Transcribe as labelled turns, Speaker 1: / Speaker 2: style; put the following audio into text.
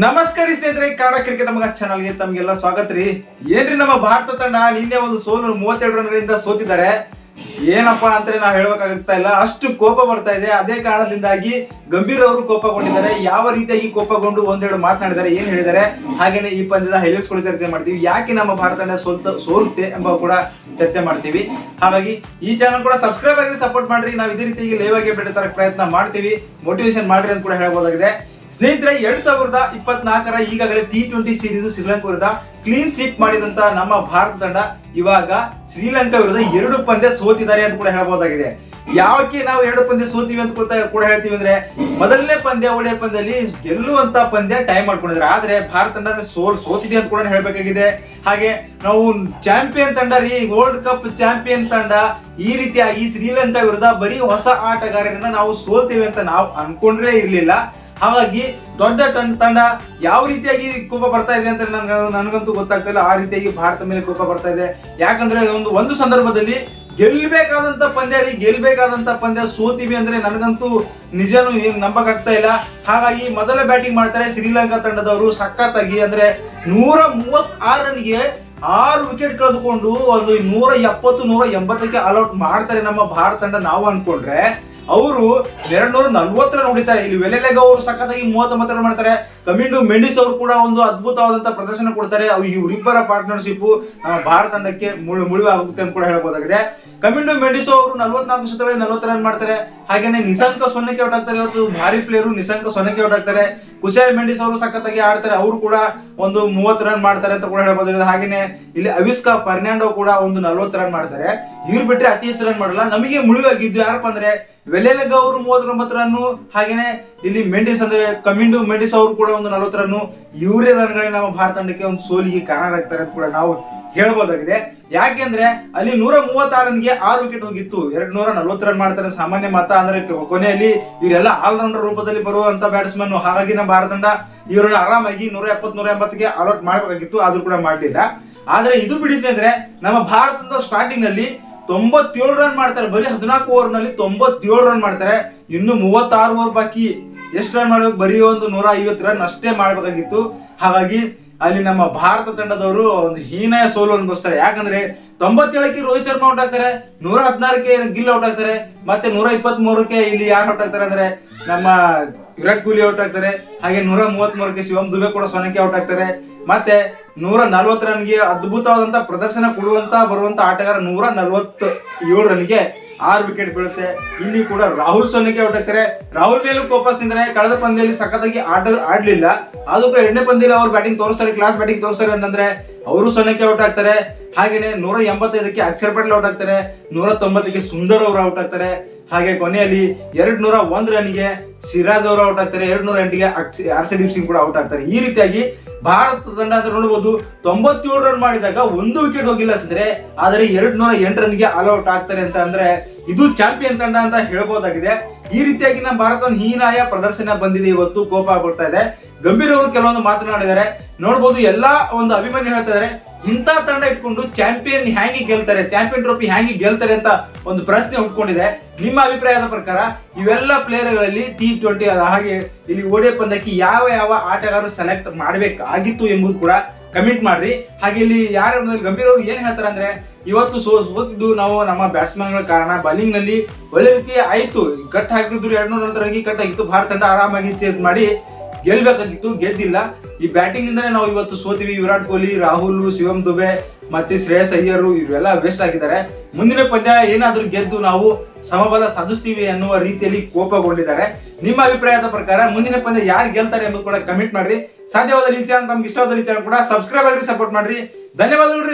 Speaker 1: ನಮಸ್ಕಾರ ಸ್ನೇಹಿತರೆ, ಕನ್ನಡ ಕ್ರಿಕೆಟ್ ನಮಗ ಚಾನಲ್ಗೆ ತಮಗೆಲ್ಲ ಸ್ವಾಗತ ರೀ. ಏನ್ರಿ ನಮ್ಮ ಭಾರತ ತಂಡ ನಿನ್ನೆ ಒಂದು ಸೋಲು ಮೂವತ್ತೆರಡು ರನ್ಗಳಿಂದ ಸೋತಿದ್ದಾರೆ. ಏನಪ್ಪಾ ಅಂತ ನಾವು ಹೇಳ್ಬೇಕಾಗ್ತಾ ಇಲ್ಲ. ಅಷ್ಟು ಕೋಪ ಬರ್ತಾ ಇದೆ. ಅದೇ ಕಾರಣದಿಂದಾಗಿ ಗಂಭೀರ್ ಅವರು ಕೋಪಗೊಂಡಿದ್ದಾರೆ. ಯಾವ ರೀತಿಯಾಗಿ ಕೋಪಗೊಂಡು ಒಂದೆರಡು ಮಾತನಾಡಿದ್ದಾರೆ, ಏನ್ ಹೇಳಿದ್ದಾರೆ, ಹಾಗೇನೆ ಈ ಪಂದ್ಯದ ಹೈಲೈಟ್ಸ್ ಕೂಡ ಚರ್ಚೆ ಮಾಡ್ತೀವಿ. ಯಾಕೆ ನಮ್ಮ ಭಾರತ ತಂಡ ಸೋಲ್ತ, ಸೋಲುತ್ತೆ ಎಂಬ ಕೂಡ ಚರ್ಚೆ ಮಾಡ್ತೀವಿ. ಹಾಗಾಗಿ ಈ ಚಾನಲ್ ಕೂಡ ಸಬ್ಸ್ಕ್ರೈಬ್ ಆಗಿ ಸಪೋರ್ಟ್ ಮಾಡ್ರಿ. ನಾವು ಇದೇ ರೀತಿಯಾಗಿ ಲೈವ್ ಆಗಿ ಬೆಟ್ಟ ತರಕ್ ಪ್ರಯತ್ನ ಮಾಡ್ತೀವಿ. ಮೋಟಿವೇಶನ್ ಮಾಡ್ರಿ ಅಂತ ಕೂಡ ಹೇಳ್ಬೋದಾಗಿದೆ. ಸ್ನೇಹಿತರೆ, ಎರಡ್ ಸಾವಿರದ ಇಪ್ಪತ್ನಾಲ್ಕರ ಈಗಾಗಲೇ ಟಿ ಟ್ವೆಂಟಿ ಸೀರೀಸ್ ಶ್ರೀಲಂಕಾ ವಿರುದ್ಧ ಕ್ಲೀನ್ ಸ್ವೀಪ್ ಮಾಡಿದಂತ ನಮ್ಮ ಭಾರತ ತಂಡ ಇವಾಗ ಶ್ರೀಲಂಕಾ ವಿರುದ್ಧ ಎರಡು ಪಂದ್ಯ ಸೋತಿದ್ದಾರೆ ಅಂತ ಕೂಡ ಹೇಳಬಹುದಾಗಿದೆ ಯಾವಕ್ಕೆ ನಾವು ಎರಡು ಪಂದ್ಯ ಸೋತೀವಿ ಅಂತ ಕೂಡ ಹೇಳ್ತೀವಿ ಅಂದ್ರೆ, ಮೊದಲನೇ ಪಂದ್ಯ, ಒಳ್ಳೆಯ ಪಂದ್ಯದಲ್ಲಿ ಗೆಲ್ಲುವಂತ ಪಂದ್ಯ ಟೈಮ್ ಮಾಡ್ಕೊಂಡಿದ್ದಾರೆ. ಆದ್ರೆ ಭಾರತ ತಂಡ ಸೋಲ್ ಸೋತಿದೆ ಅಂತ ಕೂಡ ಹೇಳ್ಬೇಕಾಗಿದೆ. ಹಾಗೆ ನಾವು ಚಾಂಪಿಯನ್ ತಂಡ ರೀ ವರ್ಲ್ಡ್ ಕಪ್ ಚಾಂಪಿಯನ್ ತಂಡ, ಈ ರೀತಿಯಾಗಿ ಶ್ರೀಲಂಕಾ ವಿರುದ್ಧ ಬರೀ ಹೊಸ ಆಟಗಾರರಿಂದ ನಾವು ಸೋಲ್ತೇವೆ ಅಂತ ನಾವು ಅನ್ಕೊಂಡ್ರೆ ಇರ್ಲಿಲ್ಲ. ಹಾಗಾಗಿ ದೊಡ್ಡ ತಂಡ ಯಾವ ರೀತಿಯಾಗಿ ಕೋಪ ಬರ್ತಾ ಇದೆ ಅಂತ ನನ್ಗ ನನಗಂತೂ ಗೊತ್ತಾಗ್ತಾ ಇಲ್ಲ. ಆ ರೀತಿಯಾಗಿ ಭಾರತ ಮೇಲೆ ಕೋಪ ಬರ್ತಾ ಇದೆ. ಯಾಕಂದ್ರೆ ಒಂದು ಒಂದು ಸಂದರ್ಭದಲ್ಲಿ ಗೆಲ್ಬೇಕಾದಂತ ಪಂದ್ಯ ರೀ, ಗೆಲ್ಬೇಕಾದಂತ ಪಂದ್ಯ ಸೋತಿವಿ ಅಂದ್ರೆ ನನಗಂತೂ ನಿಜನೂ ಏನು ನಂಬಕ್ಕಾಗ್ತಾ ಇಲ್ಲ. ಹಾಗಾಗಿ ಮೊದಲ ಬ್ಯಾಟಿಂಗ್ ಮಾಡ್ತಾರೆ ಶ್ರೀಲಂಕಾ ತಂಡದವರು ಸಖತ್ತಾಗಿ. ಅಂದ್ರೆ ನೂರ ಮೂವತ್ ರನ್ಗೆ ಆರು ವಿಕೆಟ್ ಕಳೆದುಕೊಂಡು ಒಂದು ನೂರ ಎಪ್ಪತ್ತು, ನೂರ ಎಂಬತ್ತಕ್ಕೆ ಆಲ್ಔಟ್ ಮಾಡ್ತಾರೆ ನಮ್ಮ ಭಾರತ ತಂಡ. ನಾವು ಅನ್ಕೊಂಡ್ರೆ ಅವರು ಎರಡ್ ನೂರ ನಲ್ವತ್ತರ ನೋಡಿದ್ದಾರೆ ಇಲ್ಲಿ ವೆಲೆಲೆಗ ಅವರು ಸಖತ್ತಾಗಿ ಮೂವತ್ತೊಂಬತ್ತರ ಮಾಡ್ತಾರೆ. ಕಮಿಂಡು ಮೆಂಡಿಸ್ ಅವರು ಕೂಡ ಒಂದು ಅದ್ಭುತವಾದಂತಹ ಪ್ರದರ್ಶನ ಕೊಡ್ತಾರೆ. ಇವರಿಬ್ಬರ ಪಾರ್ಟ್ನರ್ಶಿಪ್ ಭಾರತ ತಂಡಕ್ಕೆ ಮುಳು, ಮುಳುವೆ ಆಗುತ್ತೆ ಅಂತ ಕೂಡ ಹೇಳ್ಬೋದಾಗಿದೆ. ಕಮಿಂಡು ಮೆಂಡಿಸ್ ಅವರು ನಲ್ವತ್ನಾಲ್ಕು ಶತಗಳಲ್ಲಿ ನಲ್ವತ್ತು ರನ್ ಮಾಡ್ತಾರೆ. ಹಾಗೇನೆ ನಿಸಂಕ ಸೊನ್ನೆಗೆ ಔಟ್ ಆಗ್ತಾರೆ. ಇವತ್ತು ಭಾರಿ ಪ್ಲೇಯರು ನಿಸಂಕ ಸೊನ್ನೆಗೆ ಔಟ್ ಆಗ್ತಾರೆ. ಕುಶಾಲ್ ಮೆಂಡಿಸ್ ಅವರು ಸಖತ್ತಾಗಿ ಆಡ್ತಾರೆ. ಅವರು ಕೂಡ ಒಂದು ಮೂವತ್ತು ರನ್ ಮಾಡ್ತಾರೆ ಅಂತ ಕೂಡ ಹೇಳ್ಬೋದಾಗಿದೆ. ಹಾಗೇನೆ ಇಲ್ಲಿ ಅವಿಸ್ಕಾ ಫರ್ನಾಂಡೋ ಕೂಡ ಒಂದು ನಲ್ವತ್ತು ರನ್ ಮಾಡ್ತಾರೆ. ಇವ್ರು ಬಿಟ್ರೆ ಅತಿ ಹೆಚ್ಚು ರನ್ ಮಾಡಲ್ಲ. ನಮಗೆ ಮುಳುವಾಗಿದ್ದು ಯಾರಪ್ಪ ಅಂದ್ರೆ ವೆಲೆಲೆಗ ಅವರು ಮೂವತ್ತೊಂಬತ್ತು ರನ್ನು ಹಾಗೇನೆ ಇಲ್ಲಿ ಮೆಂಡಿಸ್ ಅಂದ್ರೆ ಕಮಿಂಡು ಮೆಂಡಿಸ್ ಅವರು ಕೂಡ ಒಂದು ನಲವತ್ತು ರನ್ನು ಇವರೇ ರನ್ಗಳೇ ನಮ್ಮ ಭಾರತ ತಂಡಕ್ಕೆ ಒಂದು ಸೋಲಿಗೆ ಕಾರಣ ಆಗ್ತಾರೆ ಅಂತ ಕೂಡ ನಾವು ಹೇಳ್ಬೋದಾಗಿದೆ. ಯಾಕೆಂದ್ರೆ ಅಲ್ಲಿ ನೂರ ಮೂವತ್ತಾರು ರನ್ಗೆ ಆರು ವಿಕೆಟ್ ಹೋಗಿತ್ತು ಎರಡ್ ನೂರ ನಲ್ವತ್ತು ರನ್ ಮಾಡ್ತಾರೆ ಸಾಮಾನ್ಯ ಮತ ಅಂದ್ರೆ ಕೊನೆಯಲ್ಲಿ ಇವರೆಲ್ಲ ಆಲ್ರೌಂಡರ್ ರೂಪದಲ್ಲಿ ಬರುವಂತ ಬ್ಯಾಟ್ಸ್ಮನ್ ಹಾಗಾಗಿ ನಮ್ಮ ಭಾರತ ತಂಡ ಇವರನ್ನ ಆರಾಮಾಗಿ ನೂರ ಎಪ್ಪತ್ ನೂರ ಎಂಬತ್ತಿಗೆ ಆಲ್ಔಟ್ ಮಾಡಬೇಕಾಗಿತ್ತು. ಆದ್ರೂ ಕೂಡ ಮಾಡಲಿಲ್ಲ. ಆದ್ರೆ ಇದು ಬಿಡಿಸಿ ಅಂದ್ರೆ ನಮ್ಮ ಭಾರತದ ಸ್ಟಾರ್ಟಿಂಗ್ ಅಲ್ಲಿ ತೊಂಬತ್ತೇಳು ರನ್ ಮಾಡ್ತಾರೆ. ಬರೀ ಹದಿನಾಲ್ಕು ಓವರ್ನಲ್ಲಿ ತೊಂಬತ್ತೇಳು ರನ್ ಮಾಡ್ತಾರೆ. ಇನ್ನು ಮೂವತ್ತಾರು ಓವರ್ ಬಾಕಿ. ಎಷ್ಟು ರನ್ ಮಾಡಬೇಕು ಬರೀ ಒಂದು ನೂರ ಐವತ್ತು ರನ್ ಅಷ್ಟೇ ಮಾಡಬೇಕಾಗಿತ್ತು. ಹಾಗಾಗಿ ಅಲ್ಲಿ ನಮ್ಮ ಭಾರತ ತಂಡದವರು ಒಂದು ಹೀನಾಯ ಸೋಲು ಅನುಭವಿಸ್ತಾರೆ. ಯಾಕಂದ್ರೆ ತೊಂಬತ್ತೇಳಕ್ಕೆ ರೋಹಿತ್ ಶರ್ಮಾ ಔಟ್ ಆಗ್ತಾರೆ ನೂರ ಹದಿನಾರಕ್ಕೆ ಗಿಲ್ ಔಟ್ ಆಗ್ತಾರೆ, ಮತ್ತೆ ನೂರ ಇಪ್ಪತ್ತ್ ಮೂರಕ್ಕೆ ಇಲ್ಲಿ ಯಾರು ಔಟ್ ಆಗ್ತಾರೆ ಅಂದ್ರೆ ನಮ್ಮ ವಿರಾಟ್ ಕೊಹ್ಲಿ ಔಟ್ ಆಗ್ತಾರೆ, ಹಾಗೆ ನೂರ ಮೂವತ್ತ್ ಮೂರಕ್ಕೆ ಶಿವಮ್ ದುಬೆ ಕೂಡ ಸೊನಕ್ಕೆ ಔಟ್ ಆಗ್ತಾರೆ. ಮತ್ತೆ ನೂರ ನಲ್ವತ್ತು ರನ್ಗೆ ಅದ್ಭುತವಾದಂತ ಪ್ರದರ್ಶನ ಕೊಡುವಂತ, ಬರುವಂತ ಆಟಗಾರ ನೂರ ನಲ್ವತ್ತು ಏಳು ರನ್ಗೆ ಆರು ವಿಕೆಟ್ ಬೀಳುತ್ತೆ. ಇಲ್ಲಿ ಕೂಡ ರಾಹುಲ್ ಸೊನ್ನೆಗೆ ಔಟ್ ಆಗ್ತಾರೆ. ರಾಹುಲ್ ಮೇಲೂ ಕೋಪಸಿಂದ್ರೆ ಕಳೆದ ಪಂದ್ಯದಲ್ಲಿ ಸಖತ್ತಾಗಿ ಆಟ, ಆಡ್ಲಿಲ್ಲ. ಆದ್ರೂ ಕೂಡ ಎರಡನೇ ಪಂದ್ಯದಲ್ಲಿ ಅವ್ರು ಬ್ಯಾಟಿಂಗ್ ತೋರಿಸ್ತಾರೆ ಕ್ಲಾಸ್ ಬ್ಯಾಟಿಂಗ್ ತೋರಿಸ್ತಾರೆ ಅಂತಂದ್ರೆ ಅವರು ಸೊನ್ನೆಗೆ ಔಟ್ ಆಗ್ತಾರೆ. ಹಾಗೇನೆ ನೂರ ಎಂಬತ್ತೈದಕ್ಕೆ ಅಕ್ಷರ್ ಪಟೇಲ್ ಔಟ್ ಆಗ್ತಾರೆ. ನೂರ ತೊಂಬತ್ತಕ್ಕೆ ಸುಂದರ್ ಅವರು ಔಟ್ ಆಗ್ತಾರೆ. ಹಾಗೆ ಕೊನೆಯಲ್ಲಿ ಎರಡ್ ನೂರ ಒಂದ್ ರನ್ಗೆ ಸಿರಾಜ್ ಅವರು ಔಟ್ ಆಗ್ತಾರೆ. ಎರಡ್ ನೂರ ಎಂಟಿಗೆ ಹರ್ಷದೀಪ್ ಸಿಂಗ್ ಕೂಡ ಔಟ್ ಆಗ್ತಾರೆ. ಈ ರೀತಿಯಾಗಿ ಭಾರತ ತಂಡ ಅಂತ ನೋಡಬಹುದು ತೊಂಬತ್ತೇಳು ರನ್ ಮಾಡಿದಾಗ ಒಂದು ವಿಕೆಟ್ ಹೋಗಿಲ್ಲ ಸಿದ್ರೆ, ಆದರೆ ಎರಡ್ ನೂರ ಎಂಟು ರನ್ಗೆ ಆಲ್ ಔಟ್ ಆಗ್ತಾರೆ ಅಂತ ಅಂದ್ರೆ ಇದು ಚಾಂಪಿಯನ್ ತಂಡ ಅಂತ ಹೇಳ್ಬೋದಾಗಿದೆ. ಈ ರೀತಿಯಾಗಿ ನಮ್ಮ ಭಾರತ ಹೀನಾಯ ಪ್ರದರ್ಶನ ಬಂದಿದೆ, ಇವತ್ತು ಕೋಪ ಆಗ್ಬಿಡ್ತಾ ಇದೆ. ಗಂಭೀರ್ ಅವರು ಕೆಲವೊಂದು ಮಾತನಾಡಿದ್ದಾರೆ ನೋಡ್ಬೋದು ಎಲ್ಲಾ ಒಂದು ಅಭಿಮಾನಿ ಹೇಳ್ತಾ ಇದಾರೆ ಇಂಥ ತಂಡ ಇಟ್ಕೊಂಡು ಚಾಂಪಿಯನ್ ಹ್ಯಾಂಗಿ ಗೆಲ್ತಾರೆ, ಚಾಂಪಿಯನ್ ಟ್ರೋಫಿ ಹ್ಯಾಂಗಿ ಗೆಲ್ತಾರೆ ಅಂತ ಒಂದು ಪ್ರಶ್ನೆ ಹುಟ್ಕೊಂಡಿದೆ. ನಿಮ್ಮ ಅಭಿಪ್ರಾಯದ ಪ್ರಕಾರ ಇವೆಲ್ಲ ಪ್ಲೇಯರ್ಗಳಲ್ಲಿ ಟಿ ಟ್ವೆಂಟಿ ಹಾಗೆ ಇಲ್ಲಿ ಓಡಿಯ ಪಂದ್ಯಕ್ಕೆ ಯಾವ ಯಾವ ಆಟಗಾರರು ಸೆಲೆಕ್ಟ್ ಮಾಡಬೇಕಾಗಿತ್ತು ಎಂಬುದು ಕೂಡ ಕಮೆಂಟ್ ಮಾಡ್ರಿ. ಹಾಗೆ ಇಲ್ಲಿ ಯಾರ ಗಂಭೀರ್ ಅವರು ಏನ್ ಹೇಳ್ತಾರೆ ಅಂದ್ರೆ, ಇವತ್ತು ಸೋ, ಸೋತಿದ್ದು ನಾವು ನಮ್ಮ ಬ್ಯಾಟ್ಸ್ಮನ್ಗಳ ಕಾರಣ. ಬೌಲಿಂಗ್ನಲ್ಲಿ ಒಳ್ಳೆ ರೀತಿ ಆಯ್ತು. ಕಟ್ ಹಾಕಿದ್ರು ಎರಡ್ ನೂರ ನಂತರ ಕಟ್ ಆಗಿತ್ತು. ಭಾರತ ತಂಡ ಆರಾಮಾಗಿ ಚೇಸ್ ಮಾಡಿ ಗೆಲ್ಬೇಕಾಗಿತ್ತು, ಗೆದ್ದಿಲ್ಲ. ಈ ಬ್ಯಾಟಿಂಗ್ ಇಂದಾನೆ ನಾವು ಇವತ್ತು ಸೋತಿವಿ. ವಿರಾಟ್ ಕೊಹ್ಲಿ, ರಾಹುಲ್, ಶಿವಂ ದುಬೆ, ಮತ್ತೆ ಶ್ರೇಯಸ್ ಅಯ್ಯರು ಇವೆಲ್ಲ ವೇಸ್ಟ್ ಆಗಿದ್ದಾರೆ. ಮುಂದಿನ ಪಂದ್ಯ ಏನಾದ್ರೂ ಗೆದ್ದು ನಾವು ಸಮಬಲ ಸಾಧಿಸ್ತೀವಿ ಅನ್ನುವ ರೀತಿಯಲ್ಲಿ ಕೋಪಗೊಂಡಿದ್ದಾರೆ. ನಿಮ್ಮ ಅಭಿಪ್ರಾಯದ ಪ್ರಕಾರ ಮುಂದಿನ ಪಂದ್ಯ ಯಾರು ಗೆಲ್ತಾರೆ ಎಂಬುದು ಕೂಡ ಕಮೆಂಟ್ ಮಾಡ್ರಿ. ಸಾಧ್ಯವಾದ ರೀತಿಯ ನಮ್ಗೆ ಇಷ್ಟವಾದ ಚಾನಲ್ ಕೂಡ ಸಬ್ಸ್ಕ್ರೈಬ್ ಆಗಿ ಸಪೋರ್ಟ್ ಮಾಡ್ರಿ. ಧನ್ಯವಾದಗಳು